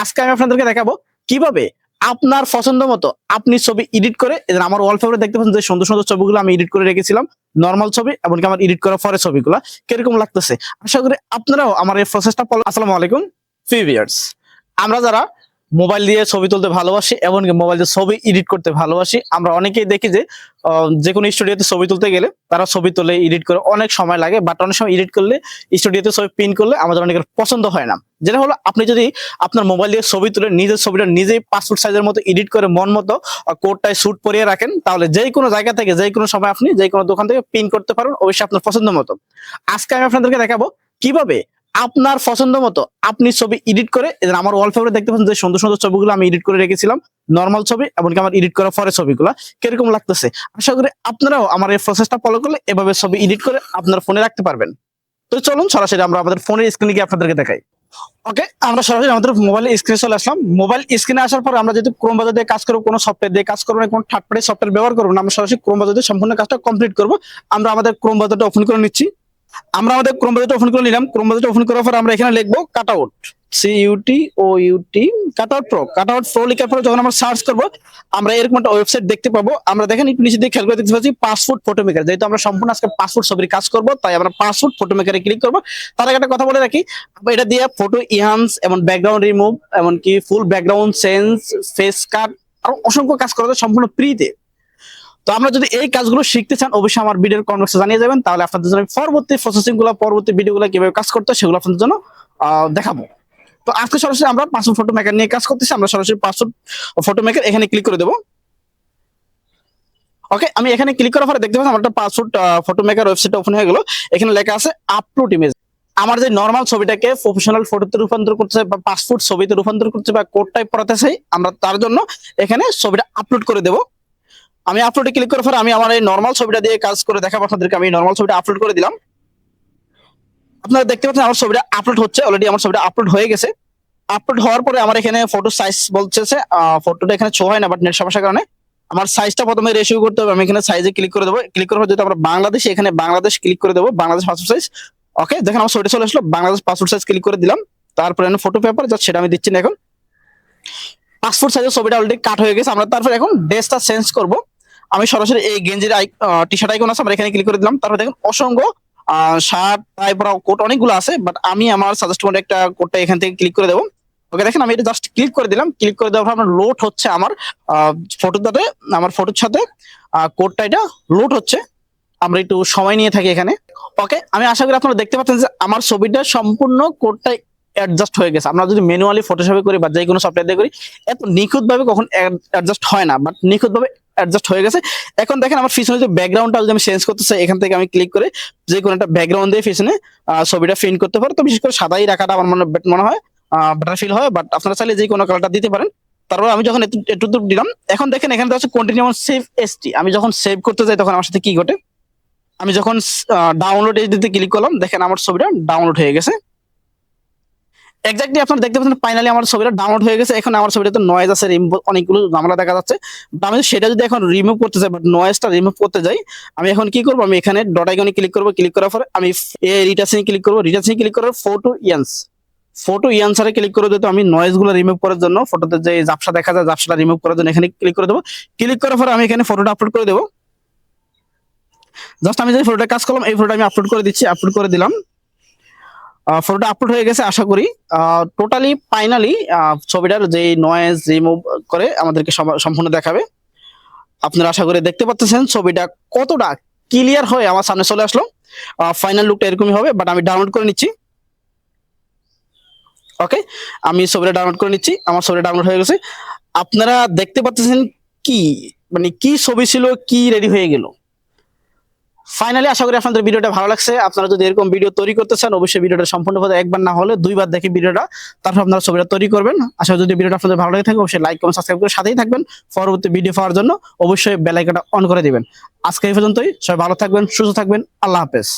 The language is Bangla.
আজকে আমি আপনাদেরকে দেখাবো কীভাবে আপনার পছন্দ মতো আপনি ছবি এডিট করে আমার ওয়ালপেপারে দেখতে পাচ্ছেন যে সুন্দর সুন্দর ছবিগুলো আমি এডিট করে রেখেছিলাম নর্মাল ছবি এমনকি আমার এডিট করার পরে ছবিগুলো, কীরকম লাগতেছে? আশা করি আপনারাও আমার এই প্রসেসটা ফলো আসসালামু আলাইকুম ফিভিয়ার্স আমরা যারা মোবাইল দিয়ে ছবি তুলতে ভালোবাসি এমনকি মোবাইল দিয়ে ছবি এডিট করতে ভালোবাসি, আমরা অনেকেই দেখি যে যে কোনো স্টুডিওতে ছবি তুলতে গেলে তারা ছবি তুলে এডিট করে অনেক সময় লাগে বাট অনেক সময় এডিট করলে স্টুডিওতে ছবি প্রিন্ট করলে আমাদের অনেকের পছন্দ হয় না। যেটা হলো, আপনি যদি আপনার মোবাইল দিয়ে ছবি তুলে নিজের ছবিটা নিজেই পাসপোর্ট সাইজের মতো এডিট করে মন মতো কোডটায় শুট পরিয়ে রাখেন, তাহলে যে কোনো জায়গা থেকে, যে কোনো সময় আপনি যে কোনো দোকান থেকে প্রিন্ট করতে পারবেন অবশ্যই আপনার পছন্দ মতো। আজকে আমি আপনাদেরকে দেখাবো কীভাবে আপনার পছন্দ মতো আপনি ছবি এডিট করে আমার ওয়ালপেপারে দেখতে পাচ্ছেন যে সুন্দর সুন্দর ছবিগুলো আমি এডিট করে রেখেছিলাম নর্মাল ছবি, এমনকি আমার এডিট করার পরে ছবিগুলো, কীরকম লাগতেছে? আশা করি আপনারাও আমার এই প্রসেসটা ফলো করলে এভাবে ছবি এডিট করে আপনার ফোনে রাখতে পারবেন। তো চলুন, সরাসরি আমরা আমাদের ফোনের স্ক্রিনে গিয়ে আপনাদেরকে দেখাই। ওকে আমরা সরাসরি আমাদের মোবাইল স্ক্রিনে চলে আসলাম। মোবাইল স্ক্রিনে আসার পর আমরা যদি ক্রোম বাজার দিয়ে কাজ করব, কোনো সফটওয়্যার দিয়ে কাজ করব না, কোনো থার্ড পার্টি সফটওয়্যার ব্যবহার করব না, আমরা সরাসরি ক্রোম বাজার দিয়ে সম্পূর্ণ কাজটা কমপ্লিট করব। আমরা আমাদের ক্রোম বাজারটা ওপেন করে নিচ্ছি। আমরা আমাদের ক্রোম বাজারটা ওপেন করে নিলাম। ক্রোম বাজারটা ওপেন করার পর আমরা এখানে লিখব cut out C U T O U T cut out pro cut out pro লেখার পরে যখন আমরা সার্চ করব, আমরা এরকম একটা ওয়েবসাইট দেখতে পাবো। আমরা দেখেন একটু নিচে দিয়ে খেয়াল করে দেখতে পাচ্ছি পাসপোর্ট ফটো মেকার যেহেতু আমরা সম্পূর্ণ আজকে পাসপোর্ট ছবির কাজ করব, তাই আমরা পাসপোর্ট ফটো মেকারে ক্লিক করব। তার আগে একটা কথা বলে রাখি এটা দিয়ে ফটো ইহান্স এবং ব্যাকগ্রাউন্ড রিমুভ এমনকি full background sense face cut আর অসংখ্য কাজ করা যায় সম্পূর্ণ ফ্রিতে তো আমরা যদি এই কাজগুলো শিখতে চান, অবশ্যই আমার ভিডিওর কমেন্টসে জানিয়ে যাবেন। তাহলে আপনাদের জন্য পরবর্তী প্রসেসিংগুলো, পরবর্তী ভিডিওগুলো কীভাবে কাজ করতে সেগুলো আপনাদের জন্য দেখাবো। তো আজকে সরাসরি আমরা পাসপোর্ট ফটো মেকার নিয়ে কাজ করতেছি। আমরা সরাসরি পাসপোর্ট ফটো মেকার এখানে ক্লিক করে দেবো। ওকে আমি এখানে ক্লিক করার পরে দেখতে পাচ্ছি আমার একটা passport photo maker website open হয়ে গেল। এখানে লেখা আছে আপলোড ইমেজ আমার যে নর্মাল ছবিটাকে প্রফেশনাল ফটোতে রূপান্তর করতে চাই বা পাসপোর্ট ছবিতে রূপান্তর করতে বা কোড টাইপ করাতে চাই, আমরা তার জন্য এখানে ছবিটা আপলোড করে দেব। আমি আপলোডে ক্লিক করার পর আমি আমার এই নর্মাল ছবিটা দিয়ে কাজ করে দেখাবো আপনাদেরকে, আমি নর্মাল ছবিটা আপলোড করে দিলাম। আপনারা দেখতে পাচ্ছেন আমার ছবিটা আপলোড হচ্ছে অলরেডি আমার ছবিটা আপলোড হয়ে গেছে। আপলোড হওয়ার পরে আমার এখানে ফটো সাইজ বলছে ফটোটা এখানে শো হয় না বাট নেট সমস্যার কারণে আমার সাইজটা প্রথমে রেশিও করতে হবে, আমি এখানে সাইজে ক্লিক করে দেবো। ক্লিক করার পর আমরা বাংলাদেশ এখানে বাংলাদেশ ক্লিক করে দেবো, বাংলাদেশ পাসপোর্ট সাইজ ওকে দেখেন আমার ছবিটা চলে আসলো, বাংলাদেশ পাসপোর্ট সাইজ ক্লিক করে দিলাম। তারপরে ফটো পেপার যা সেটা আমি দিচ্ছি না এখন। পাসপোর্ট সাইজের ছবিটা অলরেডি কাট হয়ে গেছে, আমরা তারপর এখন ড্রেসটা চেঞ্জ করব। আমি সরাসরি এই গেঞ্জির টি শার্ট আইকন আছে, আমরা এখানে ক্লিক করে দিলাম। তারপর দেখুন, অসংখ্য শার্ট তারপর কোট অনেকগুলো আছে বাট আমি আমার সাজেস্ট করে একটা কোটটা এখান থেকে ক্লিক করে দেবো। ওকে দেখেন, আমি এটা জাস্ট ক্লিক করে দিলাম। ক্লিক করে দেওয়ার পর আমার লোড হচ্ছে আমার ফটোটাতে আমার ফটোর সাথে কোডটা এটা লোড হচ্ছে। আমরা একটু সময় নিয়ে থাকি এখানে। ওকে আমি আশা করি আপনারা দেখতে পাচ্ছেন যে আমার ছবিটা সম্পূর্ণ কোডটা অ্যাডজাস্ট হয়ে গেছে। আমরা যদি ম্যানুয়ালি ফটোশপে করি বা যে কোনো সফটওয়্যার দিয়ে করি, এত নিখুঁত ভাবে কখন অ্যাডজাস্ট হয় না বাট নিখুঁত ভাবে অ্যাডজাস্ট হয়ে গেছে। এখন দেখেন আমার পিছনে যে ব্যাকগ্রাউন্ডটা যদি আমি চেঞ্জ করতে চাই, এখান থেকে আমি ক্লিক করে যে কোনো একটা ব্যাকগ্রাউন্ড দিয়ে পিছনে ছবিটা প্রিন্ট করতে পারো। তো বিশেষ করে সাদাই রাখাটা আমার মনে মনে হয় বেটার ফিল হয় বাট আপনারা চাইলে যে কোনো কালারটা দিতে পারেন। তারপর আমি যখন একটু দূর দিলাম, এখন দেখেন এখানে আছে কন্টিনিউ সেভ এসটি আমি যখন সেভ করতে যাই তখন আমার সাথে কি ঘটে? আমি যখন ডাউনলোড এইচডিতে ক্লিক করলাম, দেখেন আমার ছবিটা ডাউনলোড হয়ে গেছে। এক্স্যাক্টলি আপনারা দেখতে পাচ্ছেন ফাইনালি আমার ছবিটা ডাউনলোড হয়ে গেছে। এখন আমার ছবিটাতে নয়েজ আছে অনেকগুলো ঝামেলা দেখা যাচ্ছে। আমি সেটা যদি এখন রিমুভ করতে চাই বাট নয়েজটা রিমুভ করতে যাই, আমি এখন কি করব? আমি এখানে ডট আইকনে ক্লিক করব। ক্লিক করার পরে আমি রিটার্সিং ক্লিক করব। রিটার্সিং ক্লিক করার ফটো ইয়ান্স। ফটো ইয়ান্সারে ক্লিক করে দিতে আমি নয়েজগুলো রিমুভ করার জন্য ফটোতে যে জাপসা দেখা যায় জাপসাটা রিমুভ করার জন্য এখানে ক্লিক করে দেবো। ক্লিক করার পরে আমি এখানে ফটোটা আপলোড করে দেবো। জাস্ট আমি যে ফটোটা কাজ করলাম, এই ফটোটা আমি আপলোড করে দিচ্ছি আপলোড করে দিলাম। ফটোটা আপলোড হয়ে গেছে, আশা করি। টোটালি ফাইনালি ছবিটার যে নয়েজ রিমুভ করে, আমাদেরকে সম- সম্পূর্ণ দেখাবে। আপনারা আশা করি দেখতে পাচ্ছেন ছবিটা কতটা ক্লিয়ার হয়ে আমার সামনে চলে আসলো। ফাইনাল লুকটা এরকমই হবে বাট আমি ডাউনলোড করে নিচ্ছি। ওকে আমি ছবিটা ডাউনলোড করে নিচ্ছি, আমার ছবিটা ডাউনলোড হয়ে গেছে। আপনারা দেখতে পাচ্ছেন কি মানে কি ছবি ছিল, কি রেডি হয়ে গেল? ফাইনালি আশা করি আপনাদের ভিডিওটা ভালো লাগছে। আপনারা যদি এরকম ভিডিও তৈরি করতে চান, অবশ্যই ভিডিওটা সম্পূর্ণভাবে একবার না হলে দুইবার দেখে ভিডিওটা, তারপর আপনারা ছবিটা তৈরি করবেন। আশা করি যদি ভিডিওটা আপনাদের ভালো লাগে থাকে, অবশ্যই লাইক কমেন্ট সাবস্ক্রাইব করে সাথেই থাকবেন। পরবর্তী ভিডিও পাওয়ার জন্য অবশ্যই বেলাইকাটা অন করে দিবেন। আজকে এই পর্যন্তই। সবাই ভালো থাকবেন, সুস্থ থাকবেন। আল্লাহ হাফেজ।